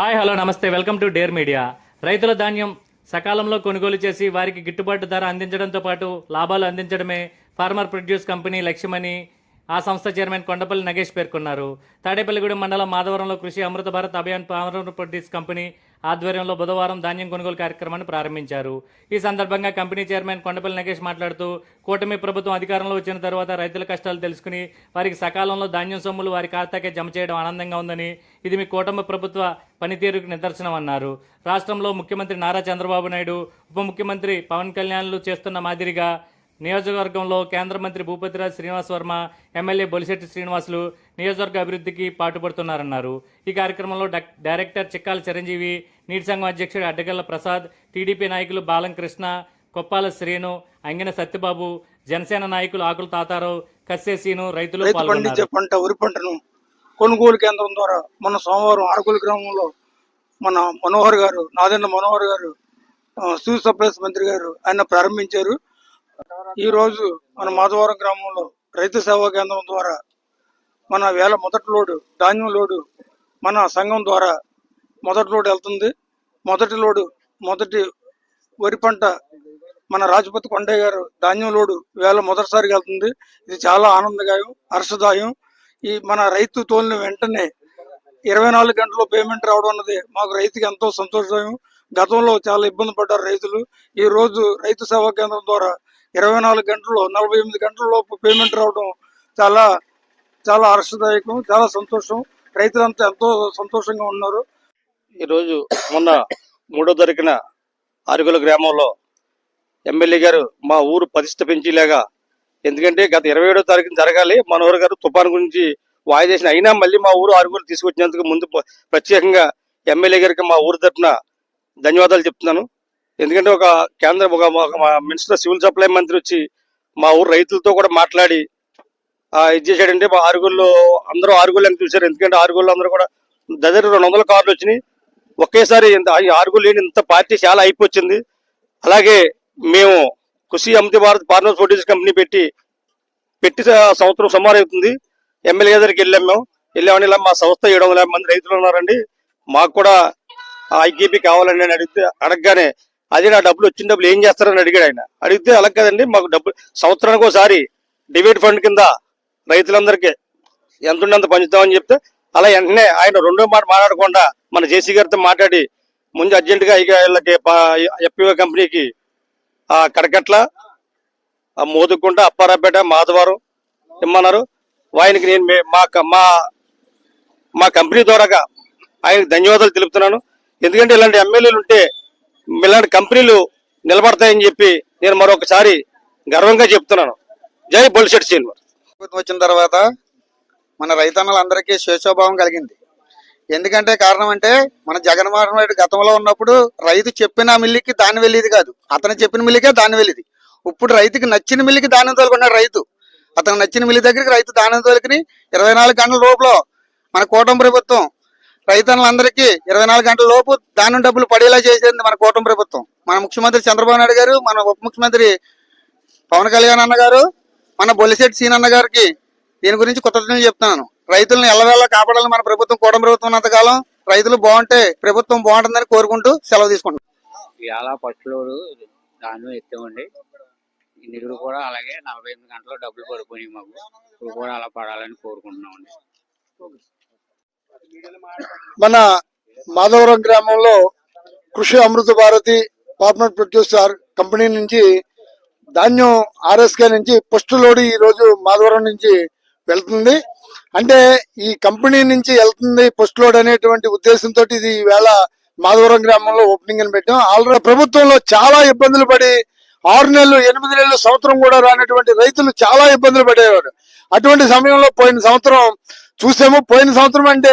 Hi hello నమస్తే. Welcome to Dare Media. రైతుల ధాన్యం సకాలంలో కొనుగోలు చేసి వారికి గిట్టుబాటు ధర అందించడంతో పాటు లాభాలు అందించడమే ఫార్మర్ ప్రొడ్యూస్ కంపెనీ లక్ష్యమని ఆ సంస్థ చైర్మన్ కొండపల్లి నగేష్ పేర్కొన్నారు. తాడేపల్లిగూడెం మండలం మాధవరంలో Krishi Amrita Bharat Abhiyan farmer produce company ఆధ్వర్యంలో బుధవారం ధాన్యం కొనుగోలు కార్యక్రమాన్ని ప్రారంభించారు. ఈ సందర్భంగా కంపెనీ చైర్మన్ కొండపల్లి నగేష్ మాట్లాడుతూ కూటమి ప్రభుత్వం అధికారంలో వచ్చిన తర్వాత రైతుల కష్టాలు తెలుసుకుని వారికి సకాలంలో ధాన్యం సొమ్ములు వారి ఖాతాకే జమ చేయడం ఆనందంగా ఉందని ఇది మీ కూటమి ప్రభుత్వ పనితీరుకు నిదర్శనం అన్నారు. రాష్ట్రంలో ముఖ్యమంత్రి నారా చంద్రబాబు నాయుడు ఉప ముఖ్యమంత్రి పవన్ కళ్యాణ్లు చేస్తున్న మాదిరిగా నియోజకవర్గంలో కేంద్ర మంత్రి భూపతిరాజ్ శ్రీనివాస్ వర్మ ఎమ్మెల్యే బొలిశెట్టి శ్రీనివాసులు నియోజకవర్గ అభివృద్ధికి పాటుపడుతున్నారన్నారు. ఈ కార్యక్రమంలో డైరెక్టర్ చిక్కాల చిరంజీవి నీటి సంఘం అధ్యక్షుడు అడ్డగల్ల ప్రసాద్ టీడీపీ నాయకులు బాలంకృష్ణ కొప్పాల శ్రీను అంగిన సత్యబాబు జనసేన నాయకులు ఆకుల తాతారావు కస్సేసీను రైతులు రైతు పండించే పంట వరి పంటను కొనుగోలు కేంద్రం ద్వారా మన సోమవారం ఆరుకుల గ్రామంలో మన మనోహర్ గారు నాదెండ్ల మనోహర్ గారు సివిల్ సప్లైస్ మంత్రి గారు ఆయన ప్రారంభించారు. ఈ రోజు మన మాధవరం గ్రామంలో రైతు సేవా కేంద్రం ద్వారా మన వేల మొదటి లోడు ధాన్యం లోడు మన సంఘం ద్వారా మొదటి లోడు వెళ్తుంది. మొదటి లోడు మొదటి వరి పంట మన రాజపతి కొండయ్య గారు ధాన్యం లోడు వేల మొదటిసారిగా వెళ్తుంది. ఇది చాలా ఆనందదాయం హర్షదాయం. ఈ మన రైతు తోలిన వెంటనే ఇరవై నాలుగు గంటల్లో పేమెంట్ రావడం అన్నది మాకు రైతుకి ఎంతో సంతోషదాయం. గతంలో చాలా ఇబ్బంది పడ్డారు రైతులు. ఈ రోజు రైతు సేవా కేంద్రం ద్వారా ఇరవై నాలుగు గంటల్లో నలభై ఎనిమిది గంటల లోపు పేమెంట్ రావడం చాలా చాలా హర్షదాయకం చాలా సంతోషం. రైతులంతా ఎంతో సంతోషంగా ఉన్నారు. ఈరోజు మొన్న మూడో దొరికిన అరుగుల గ్రామంలో ఎమ్మెల్యే గారు మా ఊరు ప్రతిష్టపించేలాగా ఎందుకంటే గత ఇరవై ఏడో తారీఖున జరగాలి. మనోహర్ గారు తుఫాన్ గురించి వాయిదేసిన అయినా మళ్ళీ మా ఊరు ఆరుగులు తీసుకొచ్చినందుకు ముందు ప్రత్యేకంగా ఎమ్మెల్యే గారికి మా ఊరు తరపున ధన్యవాదాలు చెప్తున్నాను. ఎందుకంటే ఒక కేంద్ర ఒక మా మినిస్టర్ సివిల్ సప్లై మంత్రి వచ్చి మా ఊరు రైతులతో కూడా మాట్లాడి ఆ, ఇది చేశాడంటే మా ఆరుగుల్లో అందరూ ఆరుగుళ్ళు అని చూశారు ఎందుకంటే ఆరుగుళ్ళు అందరూ కూడా దగ్గర రెండు వందల కార్లు వచ్చినాయి. ఒకేసారి ఇంత ఆరుగురు లేని ఇంత పార్టీ చాలా అయిపోయింది. అలాగే మేము Krishi Amita Bharat farmers produce company పెట్టి పెట్టి సంవత్సరం సుమారు అవుతుంది. ఎమ్మెల్యే దగ్గరికి వెళ్ళాం మేము. వెళ్ళామని ఇలా మా సంస్థ ఏడు వందల యాభై మంది రైతులు ఉన్నారండి. మాకు కూడా ఐకేపీ కావాలండి అని అడిగితే అడగగానే అది నా డబ్బులు వచ్చిన డబ్బులు ఏం చేస్తారని అడిగాడు ఆయన. అడిగితే అలా కదండి మాకు డబ్బులు సంవత్సరానికి ఒకసారి డిబేట్ ఫండ్ కింద రైతులందరికీ ఎంత ఉండి అంత పంచుతామని చెప్తే అలా వెంటనే ఆయన రెండో మాట మాట్లాడకుండా మన జేసీ గారితో మాట్లాడి ముందు అర్జెంటుగా ఇక వీళ్ళకి ఎఫ్పిఓ కంపెనీకి ఆ కడకట్ల ఆ మోదుకుంట అప్పారాపేట మాధవరం ఇమ్మన్నారు. ఆయనకి నేను మే- మా క- మా మా కంపెనీ ద్వారాగా ఆయనకు ధన్యవాదాలు తెలుపుతున్నాను. ఎందుకంటే ఇలాంటి ఎమ్మెల్యేలు ఉంటే ఇలాంటి కంపెనీలు నిలబడతాయని చెప్పి నేను మరొకసారి గర్వంగా చెప్తున్నాను. జై బొలిశెట్టి శ్రీనివాస్. ప్రభుత్వం వచ్చిన తర్వాత మన రైతన్నలందరికీ శేషోభావం కలిగింది. ఎందుకంటే కారణం అంటే మన జగన్మోహన్ రెడ్డి గతంలో ఉన్నప్పుడు రైతు చెప్పిన మిల్లికి దాని వెళ్ళేది కాదు. అతను చెప్పిన మిల్లికే దాని వెళ్ళేది ఇప్పుడు రైతుకి నచ్చిన మిల్లికి దానం తోలుకున్నాడు రైతు. అతను నచ్చిన మిల్లి దగ్గరికి రైతు దానం తోలుకుని ఇరవై నాలుగు గంటల లోపల మన కూటమి ప్రభుత్వం రైతన్నులందరికీ ఇరవై నాలుగు గంటల లోపు దానం డబ్బులు పడేలా చేసేది మన కూటమి ప్రభుత్వం. మన ముఖ్యమంత్రి చంద్రబాబు నాయుడు గారు మన ఉప ముఖ్యమంత్రి పవన్ కళ్యాణ్ అన్న గారు మన బొలిశెట్టి సీనన్న గారికి దీని గురించి కృతజ్ఞతలు చెప్తున్నాను. రైతులను ఎల్లవేళ కాపాడాలని మన ప్రభుత్వం కూటమి ప్రభుత్వం ఉన్నంతకాలం రైతులు బాగుంటే ప్రభుత్వం బాగుంటుందని కోరుకుంటూ సెలవు తీసుకుంటున్నాను ఇవాళ ఫస్ట్ లోడు ఎత్తామండి. ఈ కూడా అలాగే నలభై ఎనిమిది గంటలు డబ్బులు పడిపోయినాయి మాకు. ఇప్పుడు కూడా అలా పడాలని కోరుకుంటున్నామండి. మన మాధవరం గ్రామంలో Krishi Amrita Bharati farmer producer company నుంచి ధాన్యం ఆర్ఎస్కే నుంచి పోస్ట్ లోడ్ ఈ రోజు మాధవరం నుంచి వెళ్తుంది. అంటే ఈ కంపెనీ నుంచి వెళ్తుంది పోస్ట్ లోడ్ అనేటువంటి ఉద్దేశంతో ఇది ఈవేళ మాధవరం గ్రామంలో ఓపెనింగ్ అని పెట్టాం. ఆల్రెడీ ప్రభుత్వంలో చాలా ఇబ్బందులు పడి ఆరు నెలలు ఎనిమిది నెలలు సంవత్సరం కూడా రానటువంటి రైతులు చాలా ఇబ్బందులు పడేవారు. అటువంటి సమయంలో పోయిన సంవత్సరం చూసాము. పోయిన సంవత్సరం అంటే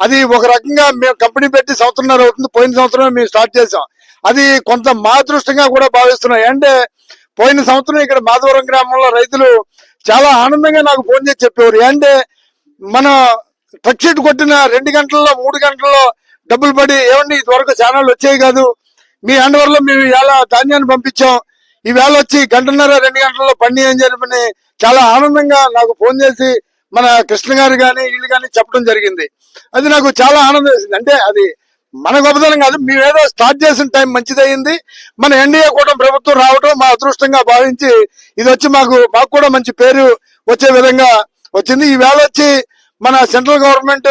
అది ఒక రకంగా మేము కంపెనీ పెట్టి సంవత్సరంన్నర అవుతుంది. పోయిన సంవత్సరమే మేము స్టార్ట్ చేసాం అది కొంత మా అదృష్టంగా కూడా భావిస్తున్నాం. అంటే పోయిన సంవత్సరం ఇక్కడ మాధవరం గ్రామంలో రైతులు చాలా ఆనందంగా నాకు ఫోన్ చేసి చెప్పేవారు. అంటే మన ట్రక్ షీట్ కొట్టిన రెండు గంటల్లో మూడు గంటల్లో డబ్బులు పడి ఏమండి ఇదివరకు ఛానల్ వచ్చేవి కాదు. మీ అండవర్లో మేము ఇలా ధాన్యాన్ని పంపించాం. ఈవేళ వచ్చి గంటన్నర రెండు గంటల్లో పండి అని చెప్పని చాలా ఆనందంగా నాకు ఫోన్ చేసి మన కృష్ణ గారు కానీ వీళ్ళు కానీ చెప్పడం జరిగింది. అది నాకు చాలా ఆనందం వేసింది. అంటే అది మన గొప్పతనం కాదు మేమేదో స్టార్ట్ చేసిన టైం మంచిదయ్యింది మన ఎన్డీఏ కూడా ప్రభుత్వం రావడం మా అదృష్టంగా భావించి ఇది వచ్చి మాకు మాకు కూడా మంచి పేరు వచ్చే విధంగా వచ్చింది. ఈ వేళ వచ్చి మన సెంట్రల్ గవర్నమెంట్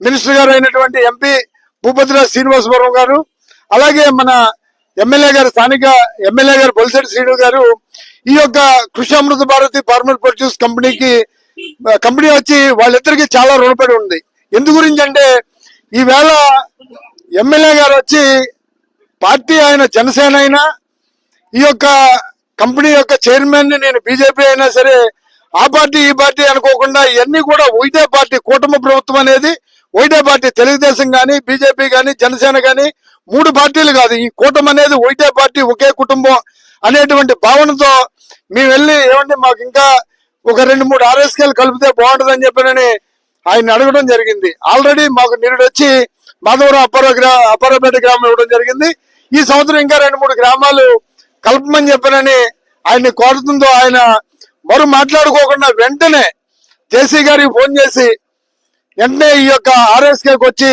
మినిస్టర్ గారు అయినటువంటి ఎంపీ భూపతిరాజ్ శ్రీనివాసవరం గారు అలాగే మన ఎమ్మెల్యే గారు స్థానిక ఎమ్మెల్యే గారు బొలిశెట్టి శ్రీను గారు ఈ యొక్క కృషి అమృత భారతి ఫార్మర్ ప్రొడ్యూస్ కంపెనీకి కంపెనీ వచ్చి వాళ్ళిద్దరికి చాలా రుణపడి ఉంది. ఎందు గురించి అంటే ఈవేళ ఎమ్మెల్యే గారు వచ్చి పార్టీ ఆయన జనసేన అయినా ఈ యొక్క కంపెనీ యొక్క చైర్మన్ నేను బీజేపీ అయినా సరే ఆ పార్టీ ఈ పార్టీ అనుకోకుండా ఇవన్నీ కూడా ఒకటే పార్టీ కూటమి ప్రభుత్వం అనేది ఒకటే పార్టీ తెలుగుదేశం కానీ బీజేపీ కానీ జనసేన కానీ మూడు పార్టీలు కాదు. ఈ కూటమి అనేది ఒకటే పార్టీ ఒకే కుటుంబం అనేటువంటి భావనతో మేము వెళ్ళి ఏమంటే మాకు ఇంకా ఒక రెండు మూడు ఆర్ఎస్కేలు కలిపితే బాగుంటుందని చెప్పినని ఆయన అడగడం జరిగింది. ఆల్రెడీ మాకు నిరుడు వచ్చి మాధవరం అప్పర అప్పరపేట గ్రామం ఇవ్వడం జరిగింది. ఈ సంవత్సరం ఇంకా రెండు మూడు గ్రామాలు కలపమని చెప్పానని ఆయన్ని కోరుతుందో ఆయన మరో మాట్లాడుకోకుండా వెంటనే జేసీ గారికి ఫోన్ చేసి వెంటనే ఈ యొక్క ఆర్ఎస్కేకి వచ్చి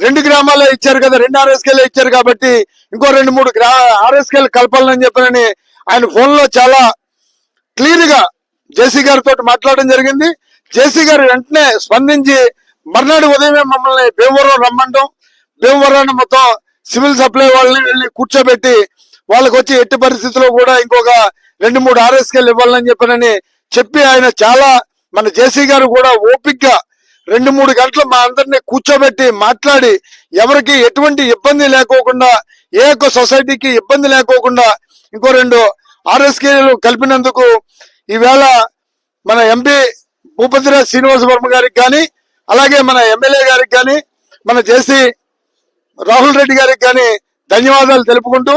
రెండు గ్రామాలే ఇచ్చారు కదా రెండు ఆర్ఎస్కేలే ఇచ్చారు కాబట్టి ఇంకో రెండు మూడు గ్రా ఆర్ఎస్కేలు కలపాలని చెప్పానని ఆయన ఫోన్లో చాలా క్లియర్గా జేసీ గారితో మాట్లాడడం జరిగింది. జేసీ గారు వెంటనే స్పందించి మర్నాడు ఉదయమే మమ్మల్ని భీమవరం రమ్మంటాం. భీమవరాన్ని మొత్తం సివిల్ సప్లై వాళ్ళని వెళ్ళి కూర్చోబెట్టి వాళ్ళకి వచ్చి ఎట్టి పరిస్థితుల్లో కూడా ఇంకొక రెండు మూడు ఆర్ఎస్కేలు ఇవ్వాలని చెప్పనని చెప్పి ఆయన చాలా మన జేసీ గారు కూడా ఓపిక్గా రెండు మూడు గంటలు మా అందరినీ కూర్చోబెట్టి మాట్లాడి ఎవరికి ఎటువంటి ఇబ్బంది లేకోకుండా ఏ ఒక్క సొసైటీకి ఇబ్బంది లేకోకుండా ఇంకో రెండు ఆర్ఎస్కేలు కలిపినందుకు ఈవేళ మన ఎంపీ భూపతిరాజ్ శ్రీనివాస వర్మ గారికి కానీ అలాగే మన ఎమ్మెల్యే గారికి కానీ మన జేసీ రాహుల్ రెడ్డి గారికి కానీ ధన్యవాదాలు తెలుపుకుంటూ